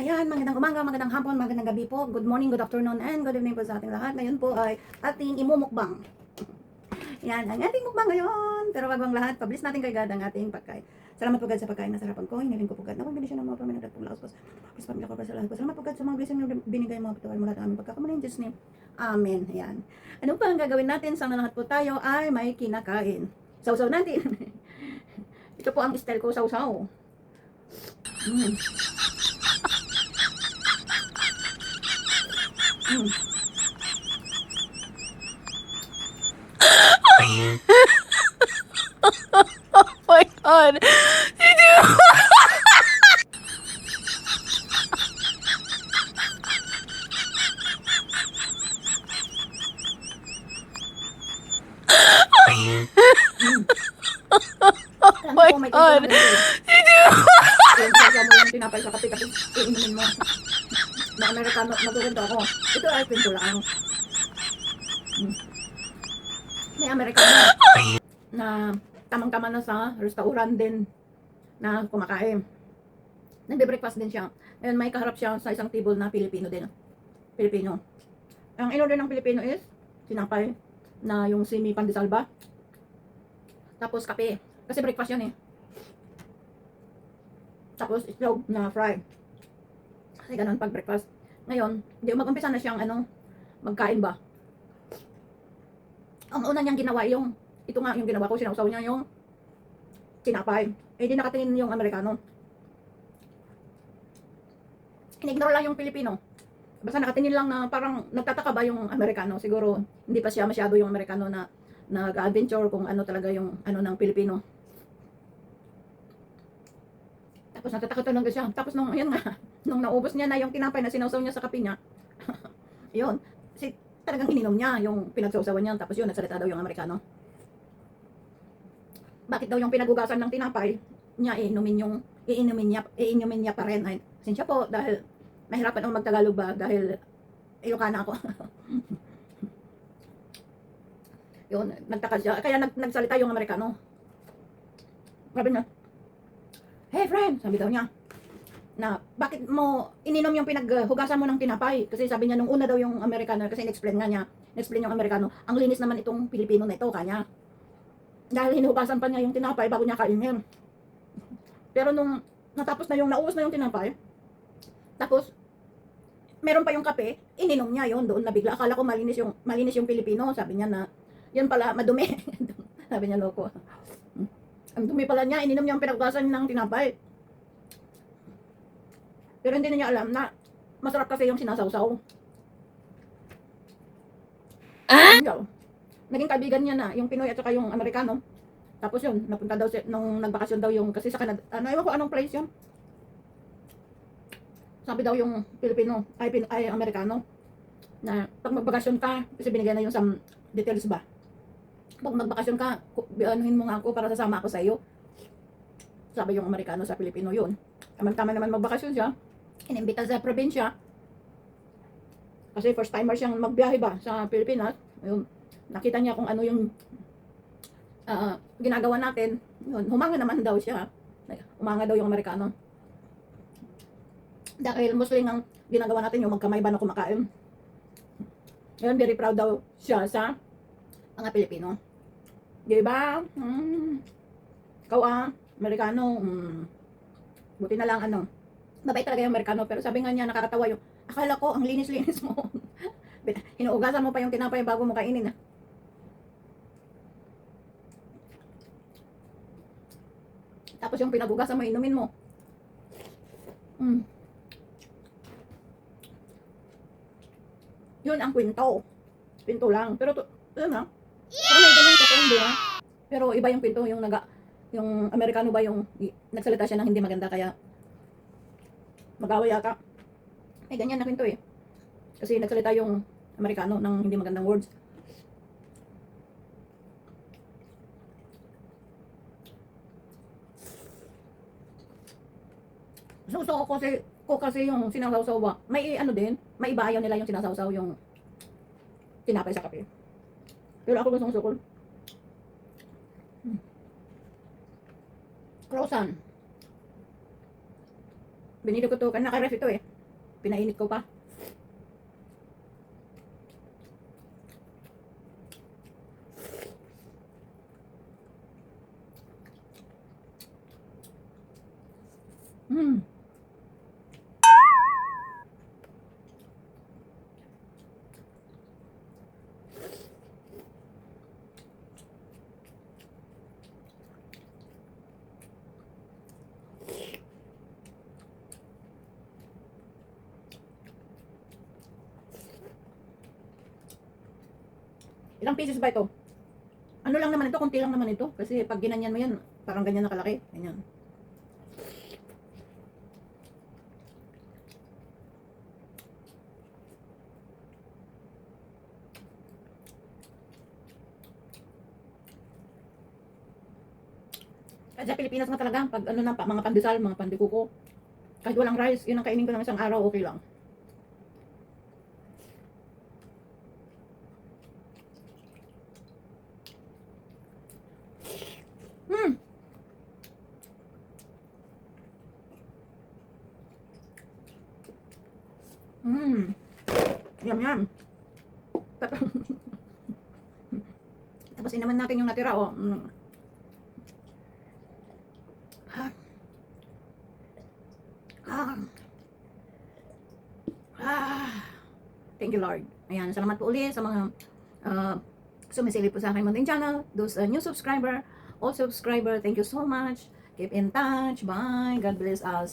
Ayan, magandang umaga, magandang hapon, magandang gabi po. Good morning, good afternoon, and good evening po sa ating lahat. Ngayon po ay ating imumukbang. Yan, ang ating mukbang ngayon. Pero wag ang lahat, pablis natin kay God ang ating pagkain. Salamat po God sa pagkain na sarapan ko. Hiniling ko po God na kombinasyon ng mga pamilya at paglakas ko. Please pamilya ko sa lahat ko. Salamat po God sa mga blessing na binigay. Patuwal mo lahat ang aming pagkakamali. In Jesus name, Amen. Ayan. Ano pa ang gagawin natin? Sana lahat po tayo ay may kinakain. Sausaw natin. Ito po ang style ko, sausaw. Mm. Oh my god. Did you? Oh my God. Did you? Tinapay sa kape tapos iinumin mo. Na Amerikano, maguganda ako. Ito ay pinto lang. Hmm. May Amerikano na tamang-tama na sa restaurant din na kumakain. Nagbe-breakfast din siya. And may kaharap siya sa isang table na Pilipino din. Pilipino. Ang in-order ng Pilipino is tinapay na yung semi pandisalba. Tapos kape. Kasi breakfast yun eh. Tapos itlog na fry. Kasi ganun pag breakfast. Ngayon, hindi mag-umpisa na siyang ano, magkain ba. Ang una niyang ginawa yung, ito nga yung ginawa ko, sinausaw niya yung tinapay. Eh di nakatingin yung Amerikano. Inignore lang yung Pilipino. Basta nakatingin lang na parang nagtataka ba yung Amerikano. Siguro hindi pa siya masyado yung Amerikano na nag-adventure kung ano talaga yung ano ng Pilipino. Tapos natatakot talaga siya. Tapos nung, yun nga, nung naubos niya na yung tinapay na sinawsaw niya sa kape niya, yun, si, talagang ininom niya yung pinagsawsawan niya. Tapos yun, nagsalita daw yung Amerikano. Bakit daw yung pinagugasan ng tinapay niya, iinumin yung, iinumin niya, iinumin niya pa rin. Ay, sinsya po, dahil mahirapan ako magtagalog ba, dahil Ilocana ako. yun, nagtaka siya. Kaya nag, nagsalita yung Amerikano. Sabi niya, Hey friend, sabi daw niya, na bakit mo ininom yung pinaghugasan mo ng tinapay? Kasi sabi niya nung una daw yung Amerikano, kasi in-explain nga niya, in-explain yung Amerikano, ang linis naman itong Pilipino na ito, kanya. Dahil hinugasan pa niya yung tinapay bago niya kainin. Pero nung natapos na yung naubos na yung tinapay, tapos meron pa yung kape, ininom niya yon doon na bigla. Akala ko malinis yung malinis yung Pilipino, sabi niya na yun pala madumi. sabi niya loko. Ang dumi pala niya, ininom niya ang pinagbasan ng tinapay. Pero hindi na niya alam na masarap kasi yung sinasawsaw. Ah? Naging kaibigan niya na, yung Pinoy at saka yung Amerikano. Tapos yun, napunta daw si, nung nagbakasyon daw yung, kasi sa Canada, ano, ewan ko anong place yun. Sabi daw yung Pilipino, ay, Pin, ay Amerikano, na pag magbakasyon ka, kasi binigyan na yung some details ba, pag magbakasyon ka, anuhin mo nga ako para sasama ako sa iyo. Sabi yung Amerikano sa Pilipino yun. Tama-tama naman magbakasyon siya. Inimbita sa probinsya. Kasi first timer siyang magbiyahe ba sa Pilipinas. Ayun, nakita niya kung ano yung ah, ginagawa natin. Yun, humanga naman daw siya. Umanga daw yung Amerikano. Dahil Muslim ang ginagawa natin yung magkamay ba na kumakain. Yun, very proud daw siya sa mga Pilipino. Di ba? Hmm. Ikaw ah, Amerikano, hmm. buti na lang ano. Mabait talaga yung Amerikano, pero sabi nga niya nakakatawa yung, akala ko ang linis-linis mo. Hinuugasan mo pa yung tinapay bago mo kainin ah. Tapos yung pinagugasan mo, inumin mo. Hmm. Yun ang kwento. Kwento lang. Pero, to, yun ah. Pero ganyan totoong buhay. Pero iba yung kwento, yung naga, yung Amerikano ba yung nagsalita siya ng hindi maganda kaya mag-away yata. May ganyan na kwento eh. Kasi nagsalita yung Amerikano ng hindi magandang words. Gusto ko kasi, ko kasi yung sinasawsaw ba. May ano din, may iba ayaw nila yung sinasawsaw yung tinapay sa kape. Pero ako gusto sukol. Hmm. Croissant. Binili ko to, kan naka-ref ito eh. Pinainit ko pa. Mm. Ilang pieces ba ito? Ano lang naman ito, kunti lang naman ito. Kasi pag ginanyan mo yan, parang ganyan nakalaki. Ganyan. Sa Pilipinas nga talaga, pag ano na, mga pandesal, mga pandikuko, kahit walang rice, yun ang kainin ko ng isang araw, okay lang. Hmm. Hmm. Yum, yum. Tapos, tapos naman natin yung natira, oh. Mm. Ah. Ah. Ah. Thank you, Lord. Ayan, salamat po ulit sa mga uh, sumisilip po sa aking munting channel. Those uh, new subscriber, all subscriber, thank you so much. Keep in touch. Bye. God bless us.